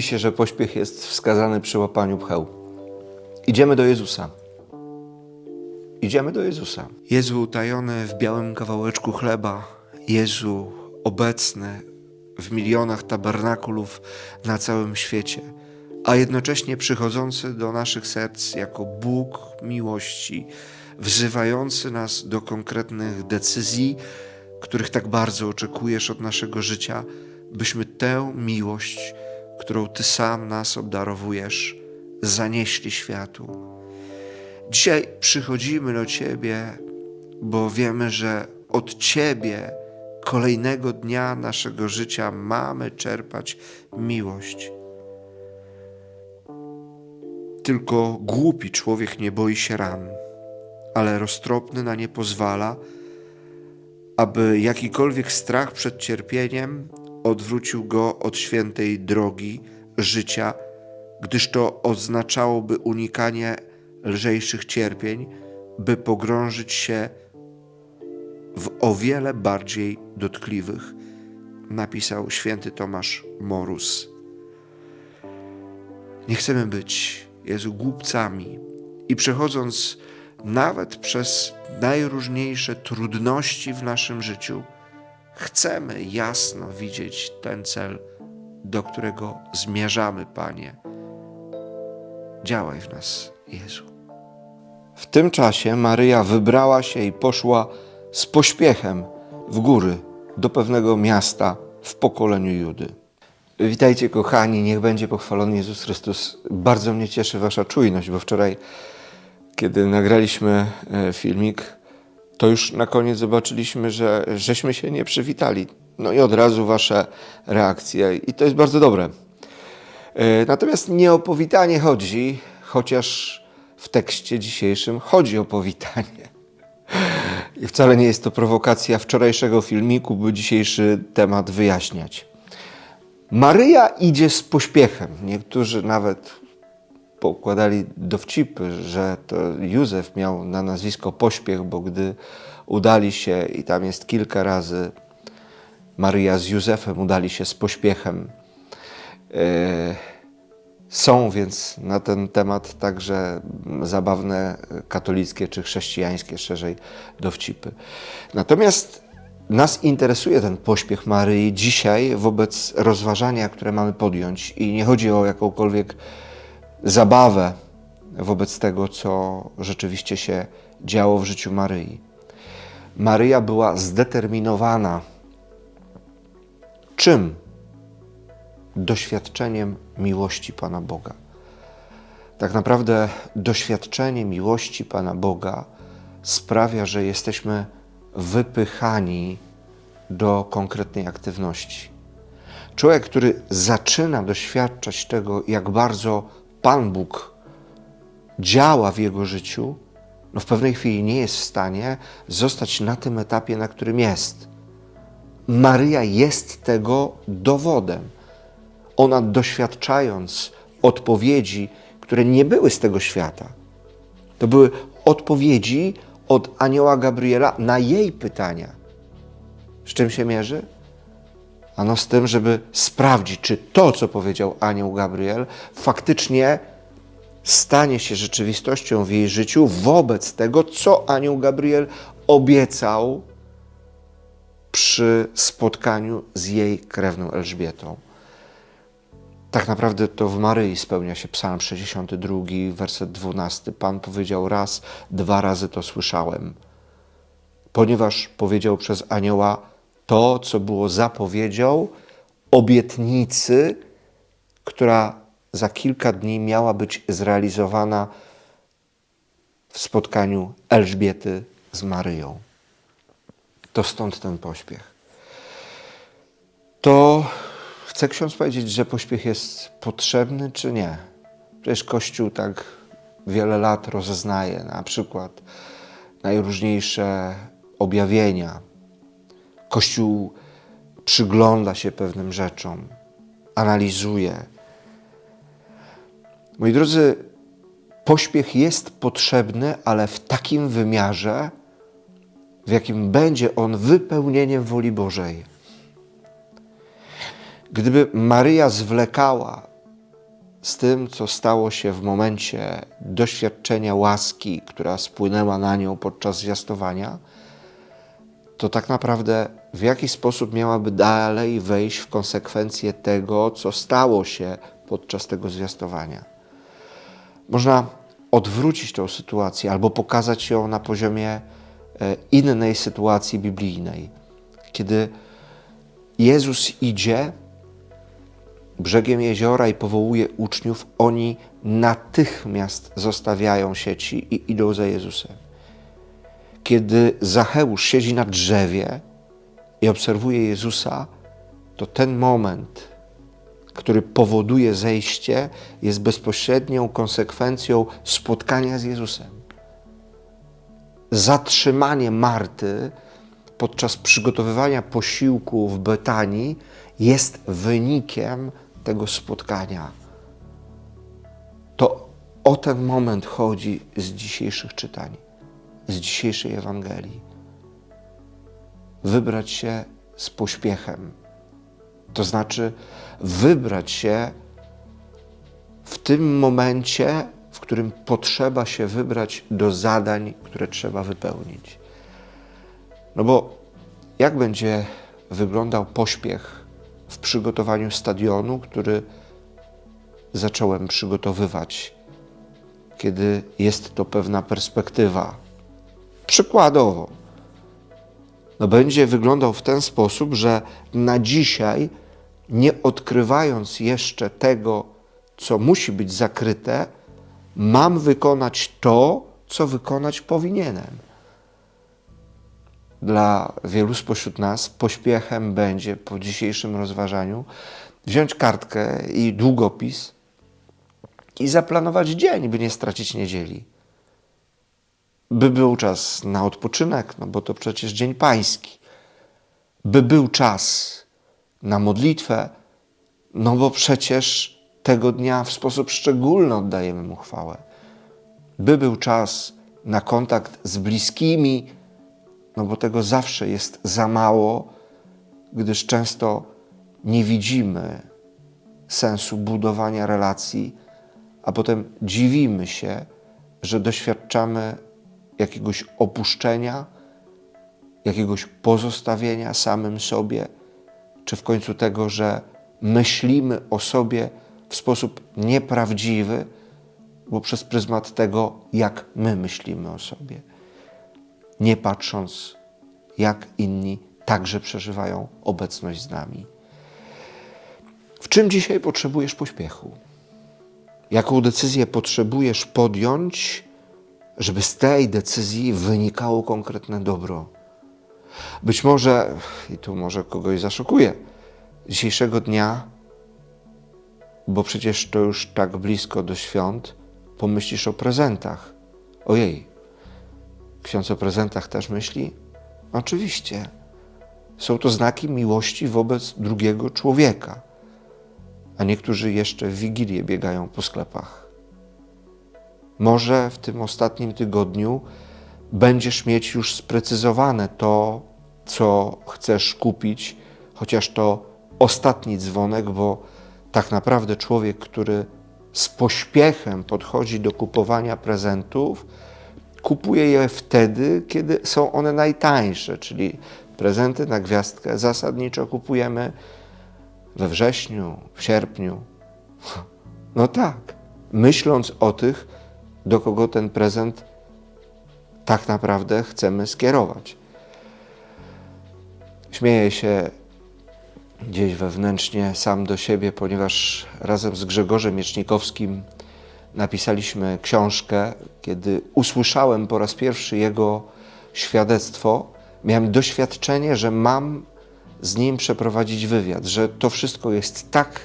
Mówi się, że pośpiech jest wskazany przy łapaniu pcheł. Idziemy do Jezusa. Idziemy do Jezusa. Jezu utajony w białym kawałeczku chleba, Jezu obecny w milionach tabernakulów na całym świecie, a jednocześnie przychodzący do naszych serc jako Bóg miłości, wzywający nas do konkretnych decyzji, których tak bardzo oczekujesz od naszego życia, byśmy tę miłość, którą Ty sam nas obdarowujesz, zanieśli światu. Dzisiaj przychodzimy do Ciebie, bo wiemy, że od Ciebie kolejnego dnia naszego życia mamy czerpać miłość. Tylko głupi człowiek nie boi się ran, ale roztropny na nie pozwala, aby jakikolwiek strach przed cierpieniem odwrócił go od świętej drogi życia, gdyż to oznaczałoby unikanie lżejszych cierpień, by pogrążyć się w o wiele bardziej dotkliwych, napisał święty Tomasz Morus. Nie chcemy być, Jezu, głupcami i przechodząc nawet przez najróżniejsze trudności w naszym życiu, chcemy jasno widzieć ten cel, do którego zmierzamy, Panie. Działaj w nas, Jezu. W tym czasie Maryja wybrała się i poszła z pośpiechem w góry do pewnego miasta w pokoleniu Judy. Witajcie, kochani, niech będzie pochwalony Jezus Chrystus. Bardzo mnie cieszy Wasza czujność, bo wczoraj, kiedy nagraliśmy e, filmik, to już na koniec zobaczyliśmy, że żeśmy się nie przywitali. No i od razu Wasze reakcje, i to jest bardzo dobre. E, Natomiast nie o powitanie chodzi, chociaż w tekście dzisiejszym chodzi o powitanie. I wcale nie jest to prowokacja wczorajszego filmiku, by dzisiejszy temat wyjaśniać. Maryja idzie z pośpiechem. Niektórzy nawet pokładali dowcipy, że to Józef miał na nazwisko pośpiech, bo gdy udali się, i tam jest kilka razy, Maryja z Józefem udali się z pośpiechem. E, Są więc na ten temat także zabawne katolickie czy chrześcijańskie szerzej dowcipy. Natomiast nas interesuje ten pośpiech Maryi dzisiaj wobec rozważania, które mamy podjąć i nie chodzi o jakąkolwiek zabawę wobec tego, co rzeczywiście się działo w życiu Maryi. Maryja była zdeterminowana czym? Doświadczeniem miłości Pana Boga. Tak naprawdę doświadczenie miłości Pana Boga sprawia, że jesteśmy wypychani do konkretnej aktywności. Człowiek, który zaczyna doświadczać tego, jak bardzo Pan Bóg działa w jego życiu, no w pewnej chwili nie jest w stanie zostać na tym etapie, na którym jest. Maryja jest tego dowodem. Ona doświadczając odpowiedzi, które nie były z tego świata, to były odpowiedzi od anioła Gabriela na jej pytania. Z czym się mierzy? Ano z tym, żeby sprawdzić, czy to, co powiedział anioł Gabriel, faktycznie stanie się rzeczywistością w jej życiu wobec tego, co anioł Gabriel obiecał przy spotkaniu z jej krewną Elżbietą. Tak naprawdę to w Maryi spełnia się Psalm 62, werset 12. Pan powiedział raz, dwa razy to słyszałem. Ponieważ powiedział przez anioła to, co było zapowiedzią obietnicy, która za kilka dni miała być zrealizowana w spotkaniu Elżbiety z Maryją. To stąd ten pośpiech. To chce ksiądz powiedzieć, że pośpiech jest potrzebny, czy nie? Przecież Kościół tak wiele lat rozeznaje na przykład najróżniejsze objawienia. Kościół przygląda się pewnym rzeczom, analizuje. Moi drodzy, pośpiech jest potrzebny, ale w takim wymiarze, w jakim będzie on wypełnieniem woli Bożej. Gdyby Maryja zwlekała z tym, co stało się w momencie doświadczenia łaski, która spłynęła na nią podczas zwiastowania, to tak naprawdę w jaki sposób miałaby dalej wejść w konsekwencje tego, co stało się podczas tego zwiastowania. Można odwrócić tę sytuację albo pokazać ją na poziomie e, innej sytuacji biblijnej, kiedy Jezus idzie brzegiem jeziora i powołuje uczniów, oni natychmiast zostawiają sieci i idą za Jezusem. Kiedy Zacheusz siedzi na drzewie i obserwuje Jezusa, to ten moment, który powoduje zejście, jest bezpośrednią konsekwencją spotkania z Jezusem. Zatrzymanie Marty podczas przygotowywania posiłku w Betanii jest wynikiem tego spotkania. To o ten moment chodzi z dzisiejszych czytań, z dzisiejszej Ewangelii. Wybrać się z pośpiechem, to znaczy wybrać się w tym momencie, w którym potrzeba się wybrać do zadań, które trzeba wypełnić. No bo jak będzie wyglądał pośpiech w przygotowaniu stadionu, który zacząłem przygotowywać, kiedy jest to pewna perspektywa. Przykładowo, no będzie wyglądał w ten sposób, że na dzisiaj, nie odkrywając jeszcze tego, co musi być zakryte, mam wykonać to, co wykonać powinienem dla wielu spośród nas pośpiechem będzie po dzisiejszym rozważaniu wziąć kartkę i długopis i zaplanować dzień, by nie stracić niedzieli. By był czas na odpoczynek, no bo to przecież dzień pański. By był czas na modlitwę, no bo przecież tego dnia w sposób szczególny oddajemy mu chwałę. By był czas na kontakt z bliskimi, no bo tego zawsze jest za mało, gdyż często nie widzimy sensu budowania relacji, a potem dziwimy się, że doświadczamy jakiegoś opuszczenia, jakiegoś pozostawienia samym sobie, czy w końcu tego, że myślimy o sobie w sposób nieprawdziwy, bo przez pryzmat tego, jak my myślimy o sobie nie patrząc, jak inni także przeżywają obecność z nami. W czym dzisiaj potrzebujesz pośpiechu? Jaką decyzję potrzebujesz podjąć, żeby z tej decyzji wynikało konkretne dobro? Być może, i tu może kogoś zaszokuje, dzisiejszego dnia, bo przecież to już tak blisko do świąt, pomyślisz o prezentach. Ojej, Ksiądz o prezentach też myśli? Oczywiście. Są to znaki miłości wobec drugiego człowieka. A niektórzy jeszcze w Wigilię biegają po sklepach. Może w tym ostatnim tygodniu będziesz mieć już sprecyzowane to, co chcesz kupić, chociaż to ostatni dzwonek, bo tak naprawdę człowiek, który z pośpiechem podchodzi do kupowania prezentów, kupuję je wtedy, kiedy są one najtańsze, czyli prezenty na gwiazdkę zasadniczo kupujemy we wrześniu, w sierpniu. No tak, myśląc o tych, do kogo ten prezent tak naprawdę chcemy skierować. Śmieję się gdzieś wewnętrznie sam do siebie, ponieważ razem z Grzegorzem Miecznikowskim napisaliśmy książkę, kiedy usłyszałem po raz pierwszy jego świadectwo, miałem doświadczenie, że mam z nim przeprowadzić wywiad, że to wszystko jest tak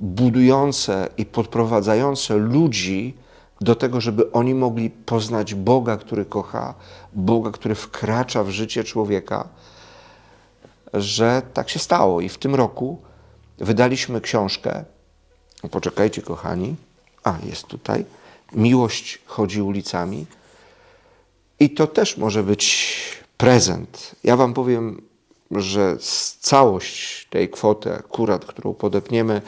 budujące i podprowadzające ludzi do tego, żeby oni mogli poznać Boga, który kocha, Boga, który wkracza w życie człowieka, że tak się stało. I w tym roku wydaliśmy książkę. Poczekajcie, kochani. A, jest tutaj. Miłość chodzi ulicami. I to też może być prezent. Ja Wam powiem że całość tej kwoty, akurat, którą podepniemy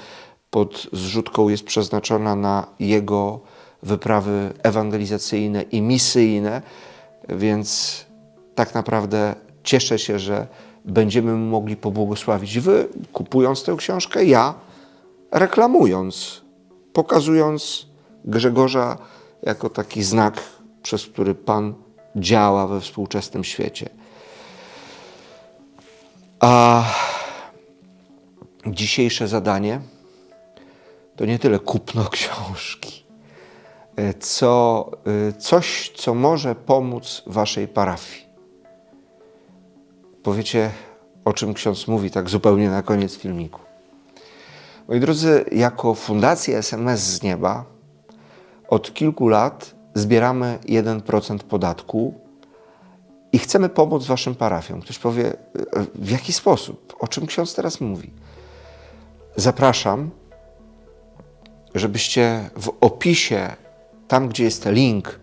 pod zrzutką, jest przeznaczona na jego wyprawy ewangelizacyjne i misyjne, więc tak naprawdę cieszę się, że będziemy mogli pobłogosławić. Wy kupując tę książkę, ja reklamując, pokazując Grzegorza jako taki znak, przez który Pan działa we współczesnym świecie. A dzisiejsze zadanie to nie tyle kupno książki, co e, coś, co może pomóc Waszej parafii. Powiecie, o czym ksiądz mówi, tak zupełnie na koniec filmiku. Moi drodzy, jako Fundacja SMS z Nieba od kilku lat zbieramy 1% podatku i chcemy pomóc Waszym parafiom. Ktoś powie, e, w jaki sposób? O czym ksiądz teraz mówi? Zapraszam, żebyście w opisie, tam gdzie jest link,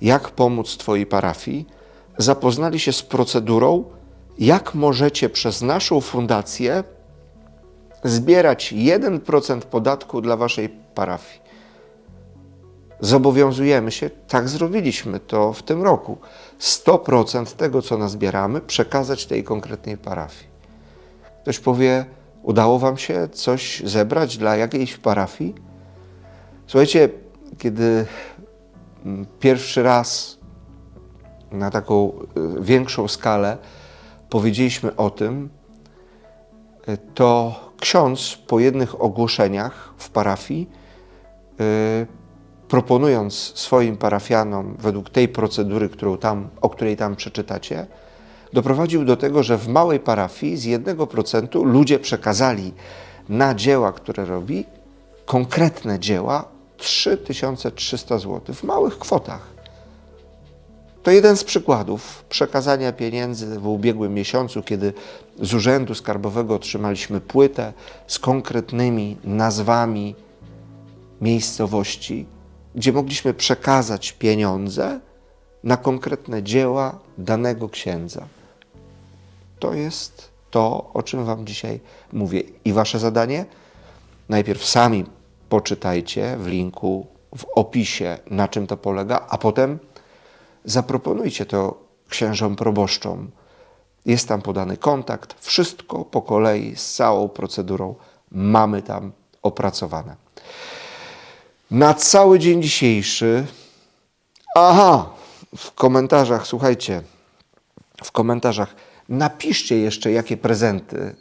jak pomóc Twojej parafii, zapoznali się z procedurą, jak możecie przez naszą fundację zbierać 1% podatku dla Waszej parafii. Zobowiązujemy się, tak zrobiliśmy to w tym roku, 100% tego, co nazbieramy, przekazać tej konkretnej parafii. Ktoś powie, udało Wam się coś zebrać dla jakiejś parafii? Słuchajcie, kiedy mm, pierwszy raz na taką y, większą skalę powiedzieliśmy o tym, y, to ksiądz po jednych ogłoszeniach w parafii, y, proponując swoim parafianom według tej procedury, którą tam, o której tam przeczytacie, doprowadził do tego, że w małej parafii z 1% ludzie przekazali na dzieła, które robi, konkretne dzieła 3300 zł w małych kwotach. To jeden z przykładów przekazania pieniędzy w ubiegłym miesiącu, kiedy z Urzędu Skarbowego otrzymaliśmy płytę z konkretnymi nazwami miejscowości, gdzie mogliśmy przekazać pieniądze na konkretne dzieła danego księdza. To jest to, o czym Wam dzisiaj mówię. I Wasze zadanie? Najpierw sami poczytajcie w linku, w opisie, na czym to polega, a potem zaproponujcie to księżom proboszczom. Jest tam podany kontakt, wszystko po kolei z całą procedurą mamy tam opracowane. Na cały dzień dzisiejszy, aha, w komentarzach, słuchajcie, w komentarzach napiszcie jeszcze, jakie prezenty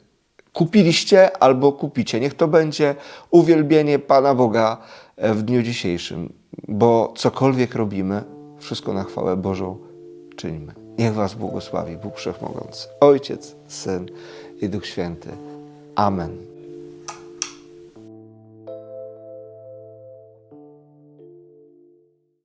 kupiliście albo kupicie. Niech to będzie uwielbienie Pana Boga e, w dniu dzisiejszym, bo cokolwiek robimy, wszystko na chwałę Bożą czyńmy. Niech Was błogosławi Bóg Wszechmogący, Ojciec, Syn i Duch Święty. Amen.